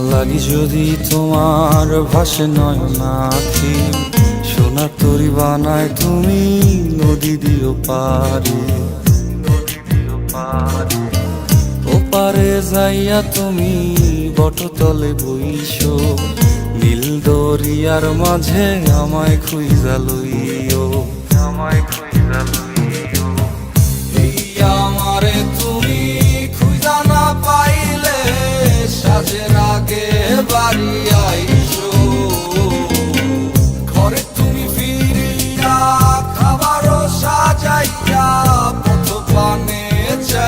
লাগি যদি তোমার ভাসে নয়নাখি সোনার তরি বানায় তুমি নদী দিও পারে পারে যাইয়া তুমি বটতলে বইছো নীল দরিয়ার মাঝে আমায় খুইজা লইও, আমায় খুইজা লইও।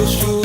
was true.